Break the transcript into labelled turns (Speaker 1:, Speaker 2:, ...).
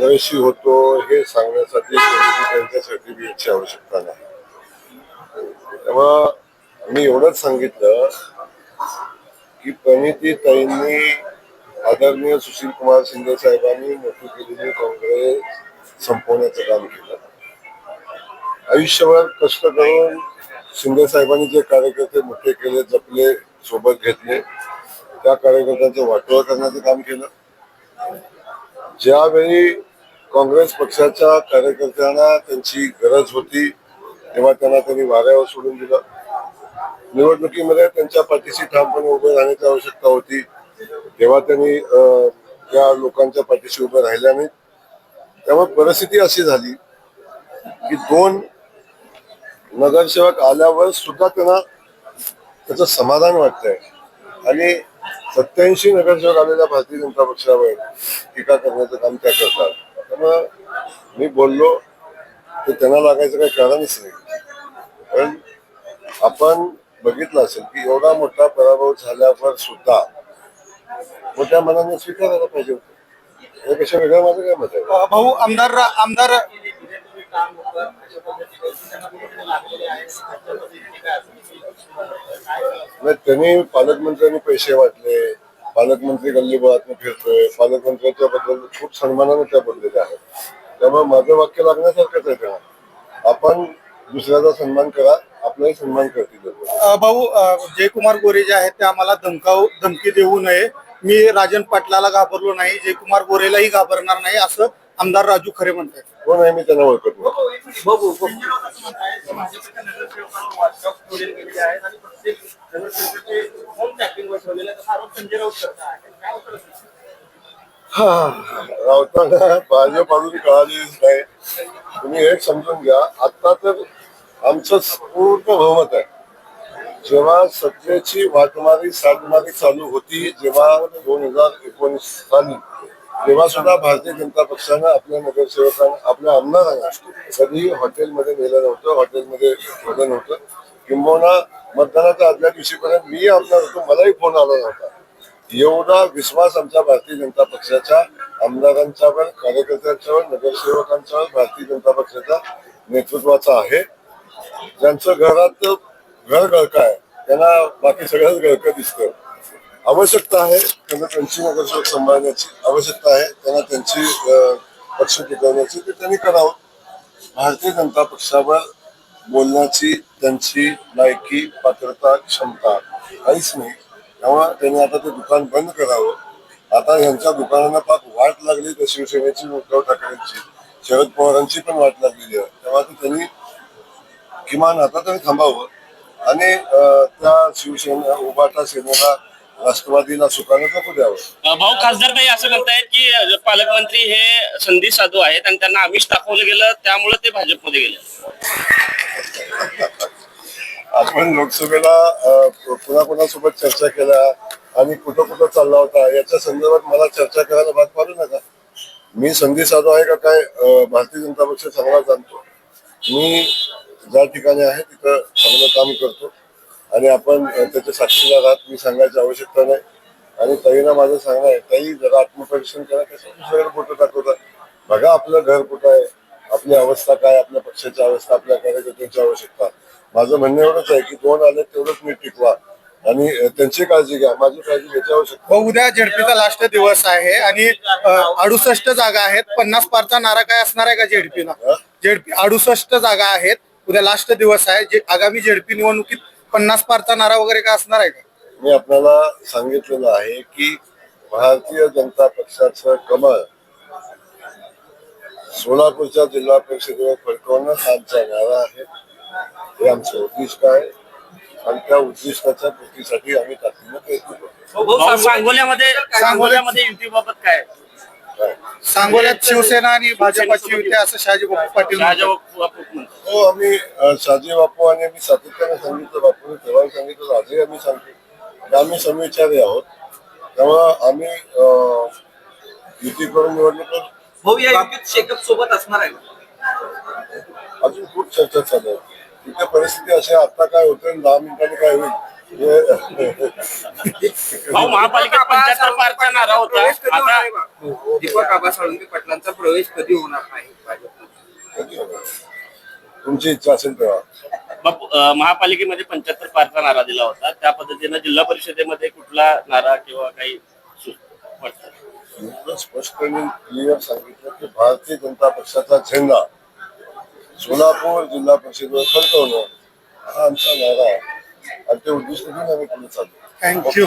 Speaker 1: काँग्रेसशी होतो हे सांगण्यासाठी त्यांच्या सर्टिफिकेटची आवश्यकता नाही. तेव्हा मी एवढंच सांगितलं की प्रणिती ताईंनी आदरणीय सुशील कुमार शिंदे साहेबांनी मोठी केलेली काँग्रेस संपवण्याचं काम केलं. आयुष्यभर कष्ट करून शिंदे साहेबांनी जे कार्यकर्ते मोठे केले जपले सोबत घेतले त्या कार्यकर्त्यांचं वाटोळ करण्याचं काम केलं. ज्यावेळी काँग्रेस पक्षाच्या कार्यकर्त्यांना त्यांची गरज होती तेव्हा त्यांना त्यांनी वाऱ्यावर सोडून दिलं. निवडणुकीमध्ये त्यांच्या पाठीशी ठामपणे उभे राहण्याची आवश्यकता होती. तेव्हा त्यांनी त्या लोकांच्या पाठीशी उभे राहिल्या नाहीत. त्यामुळे परिस्थिती अशी झाली की दोन नगरसेवक आल्यावर सुद्धा त्यांना त्याचं समाधान वाटतंय. आणि सत्याऐंशी नगरसेवक आलेल्या भारतीय जनता पक्षावर टीका करण्याचं काम त्या करतात. त्यामुळं मी बोललो ते त्यांना लागायचं काही कारणच नाही. पण आपण बघितलं असेल की एवढा मोठा पराभव झाल्यावर सुद्धा मोठ्या मनाने स्वीकारायला पाहिजे होतं. यापेक्षा वेगळं माझं काय मत आहे?
Speaker 2: भाऊ आमदार आमदार
Speaker 1: नाही त्यांनी पालकमंत्र्यांनी पैसे वाटले. पालकमंत्री गल्लीबोळात फिरतोय. पालकमंत्र्यांच्या बद्दल खूप सन्मानाने त्या बोललेल्या आहेत. त्यामुळे माझं वाक्य लागण्यासारखंच आहे त्यांना. आपण दुसऱ्याचा सन्मान करा आपलाही सन्मान करतील.
Speaker 2: भाऊ जयकुमार गोरे जे आहेत ते आम्हाला धमकाव धमकी देऊ नये. मी राजन पाटलाला घाबरलो नाही जयकुमार गोरेलाही घाबरणार नाही असं आमदार राजू खरे म्हणतात
Speaker 1: कोण आहे मी त्यांना ओळखत नाही. रावताना भाजपाकडून कळालेलीच नाही. तुम्ही एक समजून घ्या. आता तर आमचं पूर्ण बहुमत आहे. जेव्हा सत्तेची वाटमारी साठमारी चालू होती जेव्हा दोन हजार एकोणीस साली तेव्हा सुद्धा भारतीय जनता पक्षानं आपल्या नगरसेवकांना आपल्या आमदारांना कधीही हॉटेलमध्ये नेलं नव्हतं हॉटेलमध्ये ठेवलं नव्हतं. किंबहुना मतदानाच्या आदल्या दिवशीपर्यंत मी आमदार होतो मलाही फोन आला नव्हता. एवढा विश्वास आमच्या भारतीय जनता पक्षाच्या आमदारांच्यावर कार्यकर्त्यांच्यावर नगरसेवकांच्यावर भारतीय जनता पक्षाच्या नेतृत्वाचा आहे. ज्यांचं घरात घर गळका आहे त्यांना बाकी सगळंच गळकं दिसतं. आवश्यकता आहे त्यांना त्यांची नगरसेवक सांभाळण्याची आवश्यकता आहे त्यांना त्यांची पक्ष टिकवण्याची ते त्यांनी करावं. भारतीय जनता पक्षावर बोलण्याची त्यांची लायकी पात्रता क्षमता काहीच नाही. त्यामुळे त्यांनी आता ते दुकान बंद करावं. आता यांच्या दुकानांना पाक वाट लागली तर शिवसेनेची उद्धव ठाकरेंची. शरद पवारांची पण वाट लागलेली आहे. तेव्हा ते त्यांनी किमान आता तरी थांबावं. आणि त्या शिवसेना उभाटा सेनेला राष्ट्रवादीला सुखानं नको द्यावं
Speaker 3: भाऊ खासदार ताई असं म्हणतायत की पालकमंत्री हे संधी साधू आहेत आणि त्यांना आमिष दाखवलं गेलं त्यामुळे ते भाजपमध्ये गेले.
Speaker 1: आपण लोकसभेला अं, कुणा कुणासोबत चर्चा केल्या आणि कुठं कुठं चालला होता याच्या संदर्भात मला चर्चा करायला भाग पाडू नका. मी संधी साधू आहे का काय अं, भारतीय जनता पक्ष चांगला जाणतो. मी ज्या ठिकाणी आहे तिथं चांगलं काम करतो. आणि आपण त्याच्या साक्षीदार आहात मी सांगायची आवश्यकता नाही. आणि ताईना माझं सांगणं आहे ताई जरा आत्मपरीक्षण करा कसं दुसऱ्याकडे फोटो दाखवतात बघा आपलं घर कुठं आहे आपली अवस्था काय आपल्या पक्षाची अवस्था आपल्या कार्यकर्त्यांची आवश्यकता. माझं म्हणणं एवढंच आहे की दोन आले तेवढंच मी टिकवा. आणि त्यांची काळजी घ्या माझी काळजी घ्यायची आवश्यकता
Speaker 2: उद्या झेडपीचा लास्ट दिवस आहे आणि अडुसष्ट जागा आहेत पन्नास पारचा नारा काय असणार आहे का झेडपीला? झेडपी अडुसष्ट जागा आहेत उद्या लास्ट दिवस आहे जे आगामी झेडपी निवडणुकीत पन्नास पारचा नारा वगैरे काय असणार आहे का
Speaker 1: मी आपल्याला सांगितलेलं आहे की भारतीय जनता पक्षाचं कमळ सोलापूरच्या जिल्हा परिषदेवर फडकवणं हा आमचा नारा आहे हे आमचं उद्दिष्ट आहे आणि त्या उद्दिष्टाच्या पूर्तीसाठी आम्ही तातडीनं प्रयत्न करतो
Speaker 3: भाऊ सांगोल्यामध्ये सांगोल्यामध्ये युतीबाबत काय
Speaker 1: काय?
Speaker 2: सांगोल्यात शिवसेना आणि भाजपाची युती असं शहाजी बापू पाटील म्हणतात.
Speaker 3: राजा बापू म्हणतात.
Speaker 1: हो आम्ही अ, शहाजी बापू आणि मी सातत्याने सांगितलं बापूने तेव्हा सांगितलं आजही आम्ही सांगतो की आम्ही समविचारी आहोत त्यामुळं आम्ही अ, युती करून निवडणूक करू.
Speaker 4: भाऊ या युतीत शेकअप सोबत असणार आहे?
Speaker 1: अजून खूप चर्चा चालू आहे तिथे परिस्थिती अशी आता काय होतं आणि दहा मिनिटांनी काय होईल हे-
Speaker 3: भाऊ महापालिकेत पंच्याहत्तर पारचा नारा होता
Speaker 4: प्रवेश कधी होणार
Speaker 3: आता
Speaker 4: आहे बा? दीपक आबा साळुंके पाटलांचा प्रवेश कधी होणार आहे भाजपमध्ये
Speaker 1: कधी होणार? तुमची इच्छा असेल तेव्हा.
Speaker 3: अं, महापालिकेमध्ये पंच्याहत्तर पारचा नारा दिला होता. त्या पद्धतीनं जिल्हा परिषदेमध्ये कुठला नारा किंवा काही सु- वाटतं
Speaker 1: इतकं स्पष्टपणे क्लिअर सांगितलं की भारतीय जनता पक्षाचा झेंडा सोलापूर जिल्हा परिषदेवर फडकवणं हा आमचा नारा आहे. आणि ते उद्दिष्ट घेऊन आम्ही पुढे चाललो
Speaker 2: थँक्यू